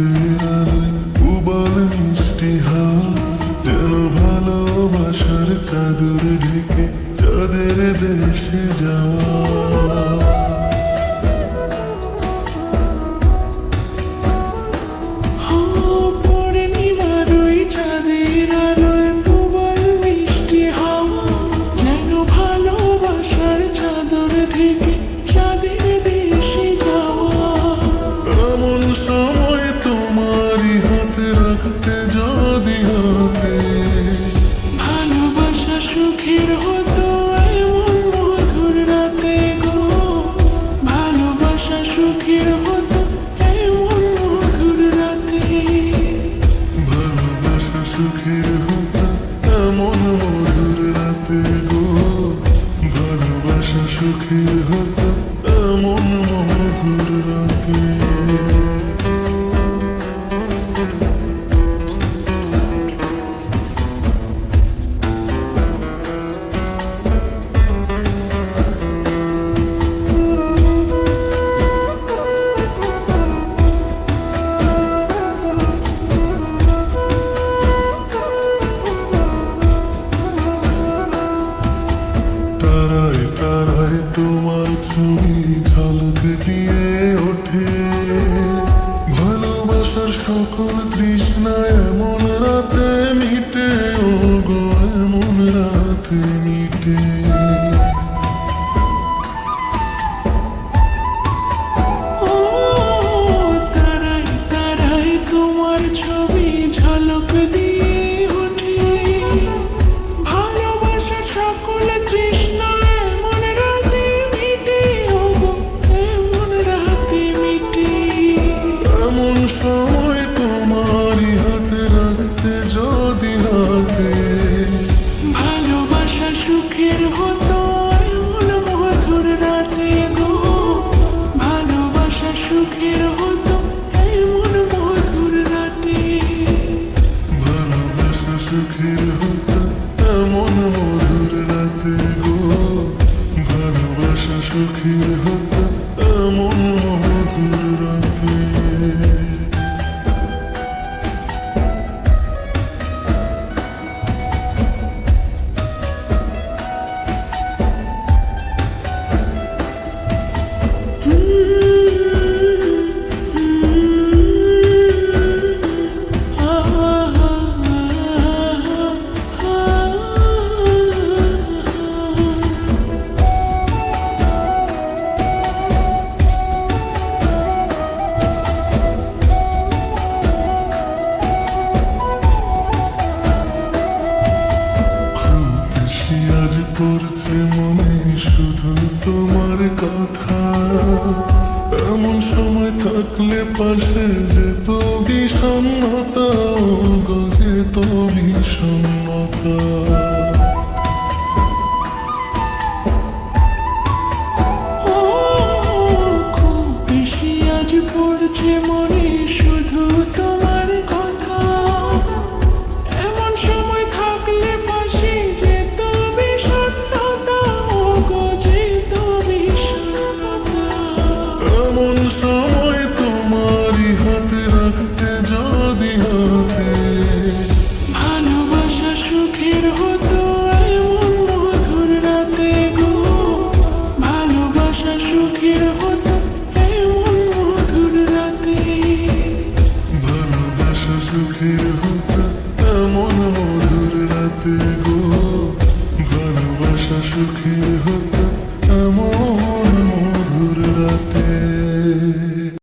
vida. window. Çok iyi hatta সকল তৃষ্ণা এমন রাতে মিটে ও গো এমন রাতে মিটে। করছে মনে শুধু তোমার কথা। এমন সময় থাকলে পাশে যেত বিষণ্ণতা গো যেত বিষণ্ণতা। good.